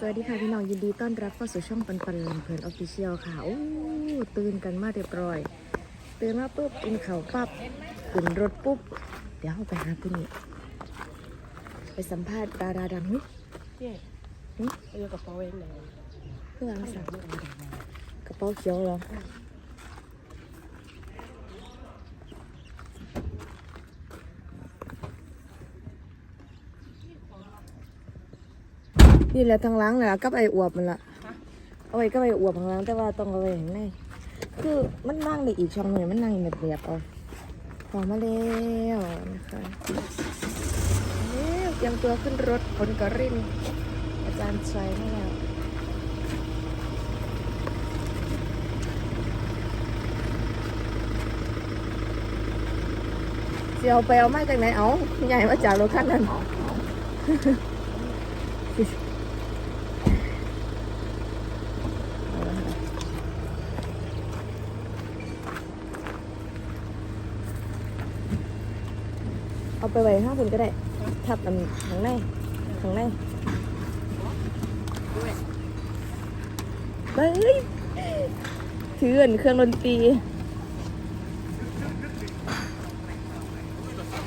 สวัสดีค่ะพี่น้องยินดีต้อนรับเข้าสู่ช่องปันปันลำเพลินออฟฟิเชียลค่ะ โอ้ตื่นกันมาเรียบร้อย ตื่นมาปุ๊บกินข้าวปั๊บขึ้นรถปุ๊บ เดี๋ยวเราไปหาคุณนี่ไปสัมภาษณ์ดาราดังเฮ้ยเนี่ยหึเอากระเป๋าเองเลยเพื่ออะไรสั่งกระเป๋าเขียวเหรอ นี่แหละทางล้างเลยก็ไปอวบมันละเอาไว้ก็ไปอวบข้างล่างแต่ว่าต้องเอาไว้ข้างในคือมันนั่งได้อีกช่องหนึ่งมันนั่งแบบแบบเอาพอมาแล้วนะคะแล้วเตรียมตัวขึ้นรถผลกระรินอาจารย์ชัยมาแล้วเสียวไปเอามาจากไหนเอาใหญ่มาจากรถคันนั้น เอาไปไว้ข้างบนก็ได้ ทับอันข้างในข้างในเฮ้ยถืออันเครื่องดนตรี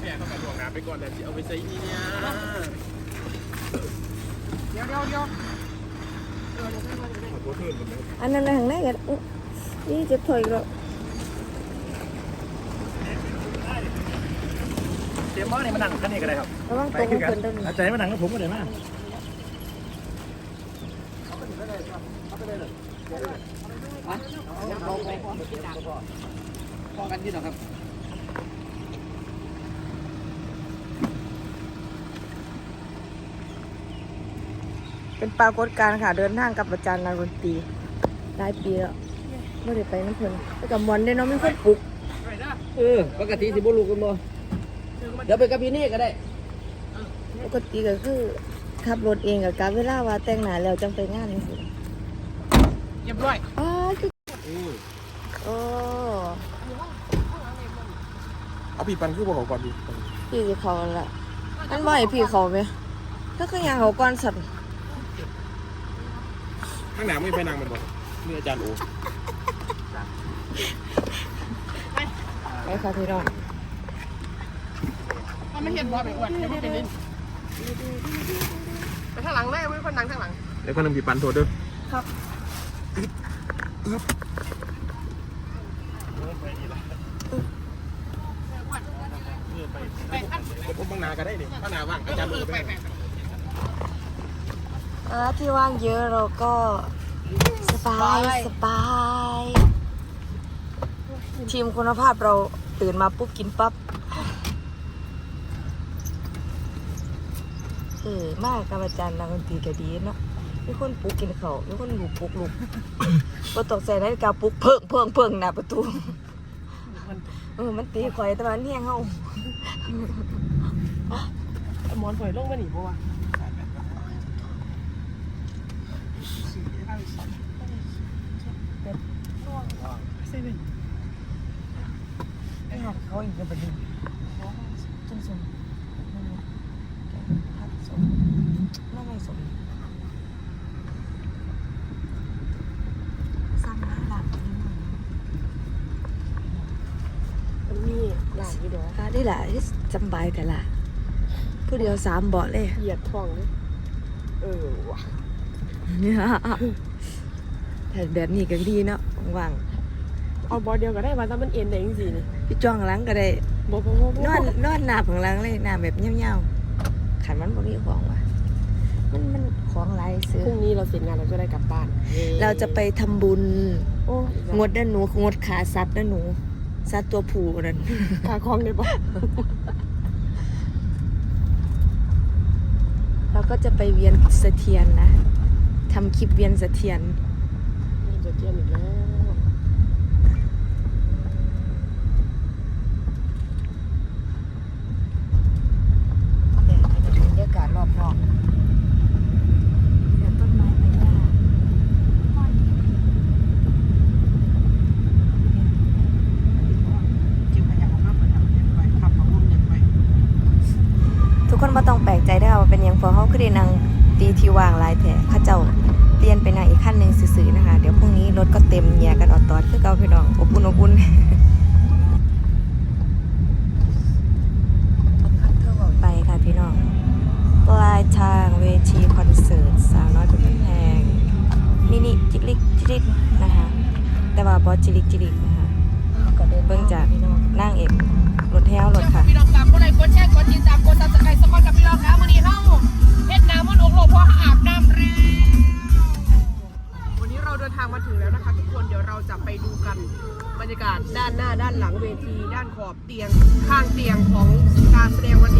แม่ต้องไปลวงน้ำไปก่อนแล้วจะเอาไปใส่นี่เนี่ยเดี๋ยวเดี๋ยวเดี๋ยวขอโทษเพื่อนผมนะอันนั้นนะข้างในกันอุ๊ยนี่เจ็บถอยแล้วเตรียมหม้อนี่มานั่งกันนี่ก็ได้ครับระวังตรงกับคนต้นอาจารย์มานั่งกับผมก็ได้มาพอกันที่หรอครับเป็นปรากฏการณ์ค่ะ เดินทางกับอาจารย์นางดนตรีหลายปีแล้วไม่ได้ไปน้ำเพลินไปกับมอนได้เนาะมีคนปลุก เออ ปกติสิบุลูกกันบ่ เดี๋ยวไปกับพี่นี่ก็ได้ปกติก็คือขับรถเองกับการเวลาว่าแต่งหน้าแล้วจังไปงานนี่สิเรียบร้อยอ๋อคือโอ้เอาพี่ปันคือบ่เขาก่อนพี่พี่สิเขาละอันบ่ให้พี่เขาไหมถ้าคือยังเขาก่อนสัตว์ข้างหน้าไม่ไปนั่งมันบ่นี่อาจารย์โอไปค่ะพี่น้อง ถ้าไม่เห็นบอลไปอวดเดี๋ยวมันเป็นลิ้นไปข้างหลังแม่ไม่คนนั่งข้างหลังเดี๋ยวคนนึงพี่ปันโทษเด้อครับไปอันผมบางนาก็ได้นี่ข้างหน้าว่างอาจารย์โอเออไปไปได้ไปอ่าที่ว่างเยอะเราก็สบายสบาย ทีมคุณภาพเราตื่นมาปุ๊บกินปั๊บ เออมากกับอาจารย์นางดนตรีก็ดีเนาะมีคนปลุกกินเขาวมีคนลูกปลุกลูกก็ตกใส่นาฬิกาปลุกเพิ่งเพิ่งเพิ่งหน้าประตูเออมันตีข่อยแต่ว่ามันเฮี้ยงเฮาหมอนปล่อยลงมาหนีบัวไอ้หัดเขาอีกแล้วบัดนี้จุ่มสมพัดสมน่าไม่ สมสร้างหน้าหลังนี่มันมันมีหลานอยู่ดี๋ยวอ่าได้หละจำบายแต่ละผู้เดียวสามเบาะเลยเหยียดท้องเลยเออว่ะเนี่ยแต่แบบนี้ก็ดีเนาะว่างเอาบอเดียวก็ได้ว่าแต่มันเอ็นได้จริงๆนี่พี่จ้องหลังก็ได้นอนนอนหนาของหลังเลยหนาแบบเงี้ยวๆขันมันบ่มีของว่ะ มันมันของหลายซื้อ พรุ่งนี้เราเสร็จงานเราจะได้กลับบ้านเราจะไปทำบุญ โอ้งดนะหนู งดขาสัตว์นะหนู สัตว์ตัวผู้นั่น ขาคลองได้ปะเราก็จะไปเวียนเสถียรนะทำคลิปเวียนเสถียรนี่จะเที่ยงอีกแล้ว เนี่ยบรรยากาศรอบนอกเนี่ยต้นไม้ใบหญ้า ทุกคนไม่ต้องแปลกใจได้อว่าเป็นหยังเพอเขาคือได้นางตีที่วางหลายแถเข้าเจ้รถก็เต็มแย่กันออดตอดคือเก่าพี่น้องอบอุ่นอบอุ่นไปค่ะพี่น้องปลายทางเวทีคอนเสิร์ตสาวน้อยเป็นแพงมินิจิลิกจิลิกนะคะ แต่ว่าบอสจิลิกจิลิกนะคะเบิ่งจากนั่งเอกรถแถวรถค่ะพี่น้องฝากกดไลค์กดแชร์กดติดตามกดซับสไครต์สปอนกับพี่น้องครับวันนี้เฮา ทีด้านขอบเตียงข้างเตียงของการแสดงวันนี้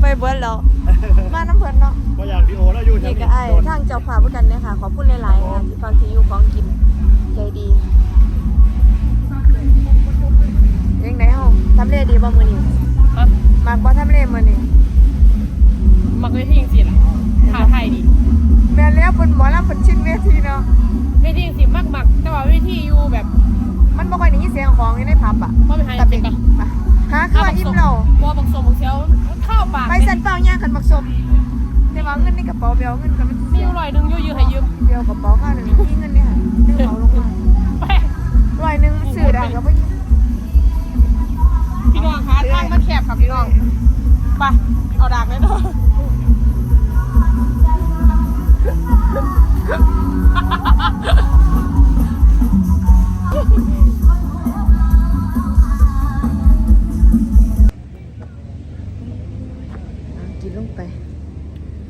ไสบ่รู้ไปเบิดแล้ว มาน้ำเพิ่นเนาะก็อย่างดีโอแล้วอยู่แถวนี่นี้ก็ไอ้ทางเจ้าภาพเหมือนกันเนี่ยค่ะ ขอบคุณหลายๆค่ะที่ฟังที่อยู่ของกินใจดียังไงเฮาทำเลดีบ่มื้อนี้มักบ่ทำเลมื้อนี้มักเวทีจริงๆล่ะท่าไทยดีแม่นแล้วเพิ่นหมอลำเพิ่นชินเวทีเนาะเวทีจริงๆมักมักแต่ว่าเวทีอยู่แบบ มันบ่ค่อยได้ยินเสียงของอยู่ในผับอะว่าไปหาแต่จเป็รินงปะไปหาคือว่าอิ่มแล้วว่าบังสมบังเซียวเข้าปากไปสันเปล่าย่างคันบักสมแต่ว่าเงินในกระเป๋าเบลเงินก็มันมีอยู่ร้อยหนึ่งอยู่ยืมให้ยื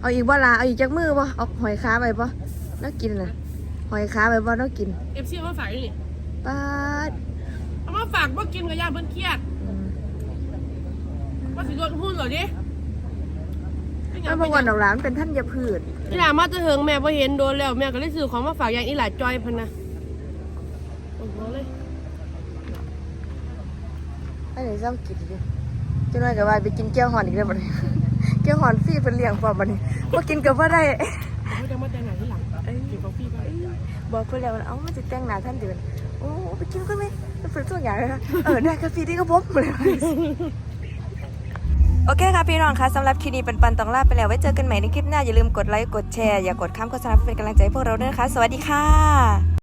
เอาอีกบ่ล่ะเอาอีกจักมือบ่เอาหอยขาไปบ่แล้วกินน่ะหอยขาไปบ่แล้วกินเอฟซีมาฝากอยู่นี่ปาดเอามาฝากว่ากินกับย่างเพิ่นเครียดอืมว่าสิโดนหุ้นเหรอดิมันบ่ก่อนดอกหลานเป็นท่านยาพืชอีหลามาจะเถิงแม่พอเห็นโดนแล้วแม่ก็เลยซื้อของมาฝากอย่างอีหลาจอยพันนะโอ้โหเลยอันนี้เจ้ากินดิจังน้อยก็ว่าไปกินแก้วหอนอีกแล้วบัดนี้ แก้วหอนฟรีเพิ่นเลี้ยงพร้อมบัดนี้บ่กินก็บ่ได้เขาจะมาแต่งไหนที่หลายังเอ้ยกินกาแฟบ้างเอ้ยบอกเพื่อนแล้วเอ้ามันจะแต่งหน้าท่านเดือนโอ้ไปกินกันไหมมันเป็นตัวอย่างเลยนะเออได้กาแฟที่ก็ผมเลยโอเคค่ะพี่น้องคะสำหรับคลิปนี้ปันปันต้องลาไปแล้วไว้เจอกันใหม่ในคลิปหน้าอย่าลืมกดไลค์กดแชร์อย่ากดข้ามโฆษณาเพื่อเป็นกำลังใจให้พวกเราด้วยนะคะ สวัสดีค่ะ